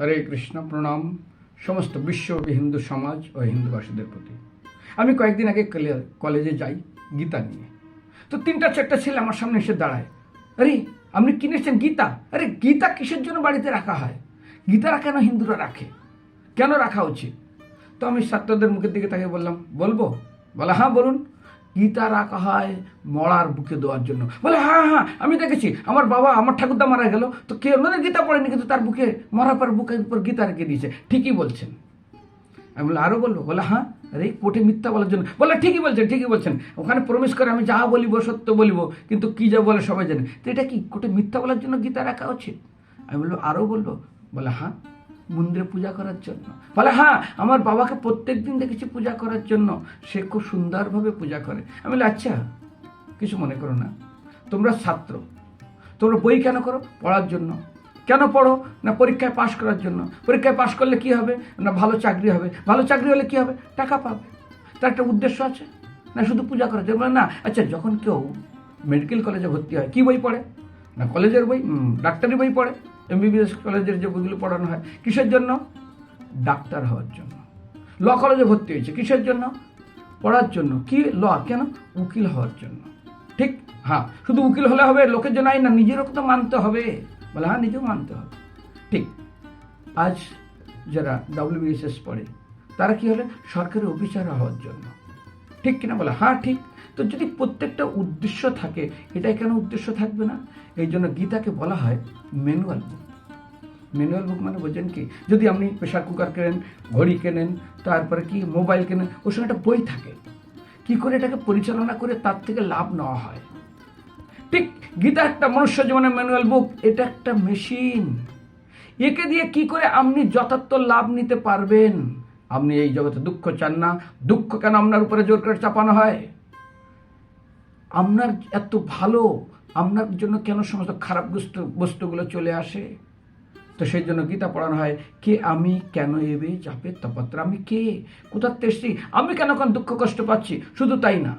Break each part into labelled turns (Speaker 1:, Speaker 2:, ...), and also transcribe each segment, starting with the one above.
Speaker 1: হরে কৃষ্ণ প্রণাম। সমস্ত বিশ্ব হিন্দু সমাজ ও হিন্দুবাসীদের প্রতি। আমি কয়েকদিন আগে কলে- কলেজে যাই গীতা নিয়ে। তো তিনটা চারটা ছেলে আমার সামনে এসে দাঁড়ায়। আরে, আপনি কিনেছেন গীতা? আরে, গীতা কিসের জন্য বাড়িতে রাখা হয়? গীতারা কেন হিন্দুরা রাখে? কেন রাখা উচিত? তো আমি ছাত্রদের মুখের দিকে তাকে বললাম, বলব? বলে হ্যাঁ বলুন। গীতা রাখা হয় মরার বুকে দেওয়ার জন্য। বলে হ্যাঁ হ্যাঁ আমি দেখেছি। আমার বাবা, আমার ঠাকুরদা মারা গেল। তো কে? মানে গীতা পড়েনি, কিন্তু তার বুকে, মরার পর বুকের উপর গীতা রেখে দিয়েছে। ঠিকই বলছেন। আমি বলে আরও বলব বলে হ্যাঁ আরে কোর্টে মিথ্যা বলার জন্য। বলে, ঠিকই বলছেন ঠিকই বলছেন। ওখানে প্রমিস করে আমি যা বলিব, সত্য বলিব, কিন্তু কি যা বলে সবাই জানে। তো এটা কি কোর্টে মিথ্যা বলার জন্য গীতা রাখা উচিত? আমি বলব আরও বলব বলে হ্যাঁ মন্দিরে পূজা করার জন্য। বলে হ্যাঁ আমার বাবাকে প্রত্যেক দিন দেখেছি পূজা করার জন্য। সে খুব সুন্দরভাবে পূজা করে। আমি বলি আচ্ছা কিছু মনে করো না। তোমরা ছাত্র। তোমরা বই কেন করো? পড়ার জন্য। কেন পড়ো? না, পরীক্ষায় পাশ করার জন্য। পরীক্ষায় পাশ করলে কি হবে? না, ভালো চাকরি হবে। ভালো চাকরি হলে কি হবে? টাকা পাবে। তার একটা উদ্দেশ্য আছে। না, শুধু পূজা করার জন্য। না আচ্ছা যখন কেউ মেডিকেল কলেজে ভর্তি হয়, কি বই পড়ে? না কলেজের বই? ডাক্তারি বই পড়ে? এমবিবিএস কলেজের যে বইগুলো পড়ানো হয়, কিসের জন্য? ডাক্তার হওয়ার জন্য। ল কলেজে ভর্তি হয়েছে, কিসের জন্য? পড়ার জন্য। কি ল? কেন? উকিল হওয়ার জন্য। ঠিক? হ্যাঁ শুধু উকিল হলে হবে, লোকের জন্য না, নিজেরও তো মানতে হবে। বলে হ্যাঁ নিজেও মানতে হবে। ঠিক। আজ যারা ডাব্লিউবিএসএস পড়ে, তারা কি হলে? সরকারি অফিসার হওয়ার জন্য। ঠিক কিনা বলে? হ্যাঁ ঠিক। তো যদি প্রত্যেকটা উদ্দেশ্য থাকে, এটাই কেন উদ্দেশ্য থাকবে না? এই জন্য গীতাকে বলা হয় ম্যানুয়াল বুক ম্যানুয়াল বুক মানে বোঝেন কি, যদি আপনি প্রেশার কুকার কেনেন, ঘড়ি কেনেন, তারপরে কি মোবাইল কেনেন, ওর সঙ্গে একটা বই থাকে। কি করে এটাকে পরিচালনা করে তার থেকে লাভ নেওয়া হয়? ঠিক গীতা একটা মনুষ্য জীবনের ম্যানুয়াল বুক এটা একটা মেশিন একে দিয়ে কি করে আপনি যথার্থ লাভ নিতে পারবেন? আপনি এই জগতে দুঃখ চান না। দুঃখ কেন আপনার উপরে জোর করে চাপানো হয়? আপনার এত ভালো, আপনার জন্য কেন সমস্ত খারাপ বস্তু বস্তুগুলো চলে আসে? তো সেই জন্য গীতা পড়ানো হয়, কে আমি কেন এবে চাপে তপত্র? আমি কে? কোথার তেসছি আমি কেন কেন দুঃখ কষ্ট পাচ্ছি? শুধু তাই না।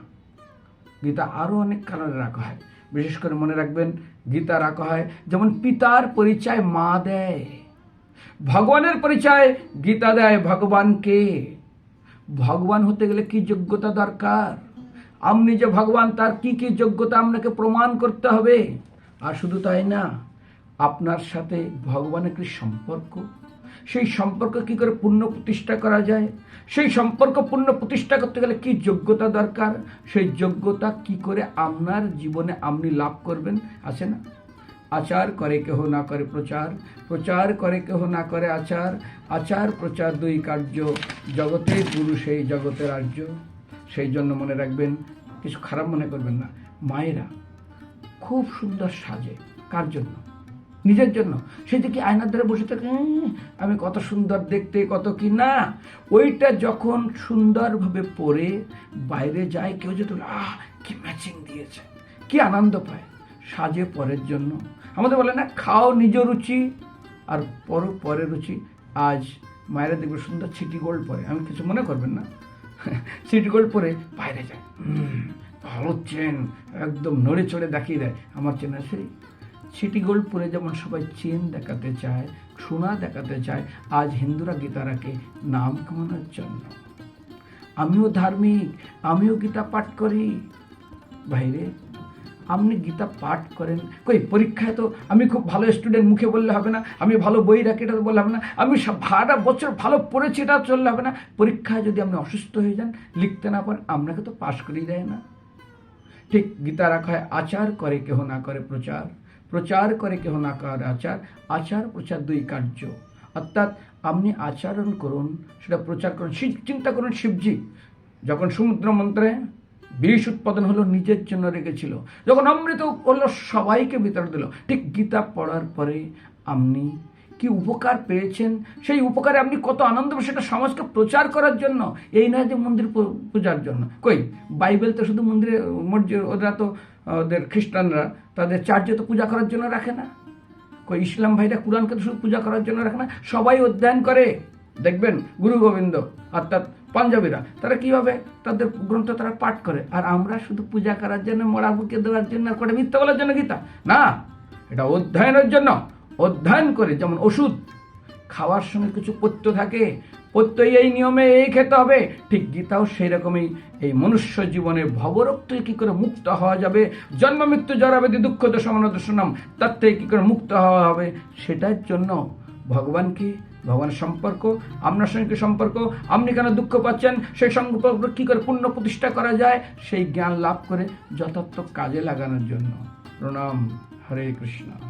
Speaker 1: গীতা আরও অনেক কারণে রাখা হয়। বিশেষ করে মনে রাখবেন, গীতা রাখা হয়, যেমন পিতার পরিচয় মা দেয়। ভগবানের পরিচয় গীতা দেয় ভগবানকে। ভগবান হতে গেলে কি যোগ্যতা দরকার? আপনি যে ভগবান, তার কি কি যোগ্যতা আপনাকে প্রমাণ করতে হবে? আর শুধু তাই না, আপনার সাথে ভগবানের কি সম্পর্ক? সেই সম্পর্ক কি করে পূর্ণ প্রতিষ্ঠা করা যায়? সেই সম্পর্ক পূর্ণ প্রতিষ্ঠা করতে গেলে কি যোগ্যতা দরকার? সেই যোগ্যতা কি করে আপনার জীবনে আপনি লাভ করবেন? আছে না? আচার করে কেহ না করে প্রচার প্রচার করে কেহ না করে আচার আচার প্রচার দুই কার্য জগতে পুরুষেই জগতের আর্য সেই জন্য মনে রাখবেন কিছু খারাপ মনে করবেন না মায়েরা খুব সুন্দর সাজে। কার জন্য? নিজের জন্য। সে যে কি আয়নার ধারে বসে থাকে আমি কত সুন্দর দেখতে কত কি না? ওইটা যখন সুন্দরভাবে পরে বাইরে যায় কেউ যদি বলে, আহ কি ম্যাচিং দিয়েছে কি আনন্দ পায়। সাজে পরের জন্য। আমাদের বলে না, খাও নিজ রুচি আর পর পরের রুচি। আজ মায়েরা দেখবে সুন্দর ছিটি গোল্ড পরে। আমি কিছু মনে করবেন না। সিটি গোল্ড পরে বাইরে যায়। ভালো চেন, একদম নড়ে চড়ে দেখিয়ে দেয় আমার চেন আছে সিটি গোল্ড পরে যেমন সবাই চেন দেখাতে চায়, সোনা দেখাতে চায়, আজ হিন্দুরা গীতারাকে নাম কামানোর জন্য। আমিও ধার্মিক, আমিও গীতা পাঠ করি। বাইরে আপনি গীতা পাঠ করেন। কই, পরীক্ষায় তো আমি খুব ভালো স্টুডেন্ট মুখে বললে হবে না। আমি ভালো বই রাখি, এটা তো বললে হবে না। আমি সারা বছর ভালো পড়েছি, এটা চললে হবে না। পরীক্ষায় যদি আপনি অসুস্থ হয়ে যান, লিখতে না পারেন, আপনাকে তো পাশ করেই দেয় না। ঠিক গীতা রাখা হয়, আচার করে কেহ না করে প্রচার। প্রচার করে কেহ না করে আচার। আচার, প্রচার দুই কার্য। অর্থাৎ আপনি আচরণ করুন, সেটা প্রচার করুন। চিন্তা করুন শিবজি, যখন সমুদ্র মন্ত্রে বিষ উৎপাদন হলো নিজের জন্য রেখেছিল। যখন অমৃত হলো সবাইকে বিতরণ দিল, ঠিক গীতা পড়ার পরে আপনি কি উপকার পেয়েছেন? সেই উপকারে আপনি কত আনন্দ সেটা সমাজকে প্রচার করার জন্য, এই নয় যে মন্দির পূজার জন্য। কই? বাইবেল তো শুধু মন্দিরে ওরা তো, ওদের খ্রিস্টানরা, তাদের চার্চে তো পূজা করার জন্য রাখে না। কই, ইসলাম ভাইরা কোরআনকে তো শুধু পূজা করার জন্য রাখে না, সবাই অধ্যয়ন করে। দেখবেন, গুরু গোবিন্দ, অর্থাৎ পাঞ্জাবিরা, তারা কীভাবে তাদের গ্রন্থ তারা পাঠ করে? আর আমরা শুধু পূজা করার জন্য, মরা বুকে দেওয়ার জন্য কটা মিথ্যা বলার জন্য গীতা? না, এটা অধ্যয়নের জন্য। অধ্যয়ন করে, যেমন ওষুধ। খাওয়ার সঙ্গে কিছু পত্য থাকে প্রত্যয় এই নিয়মে এই খেতে হবে। ঠিক গীতাও সেই রকমই এই মনুষ্য জীবনে ভবরোগ থেকে কী করে মুক্ত হওয়া যাবে? জন্ম, মৃত্যু জরাবেদি দুঃখ, দশমান দর্শনাম তার থেকে কী করে মুক্ত হওয়া হবে? সেটার জন্য ভগবানকে ভগবানের সম্পর্ক, আপনার সঙ্গে সম্পর্ক, আপনি কেন দুঃখ পাচ্ছেন? সেই সম্পর্ক কী করে পুণ্য প্রতিষ্ঠা করা যায়? সেই জ্ঞান লাভ করে যথার্থ কাজে লাগানোর জন্য। প্রণাম, হরে কৃষ্ণ।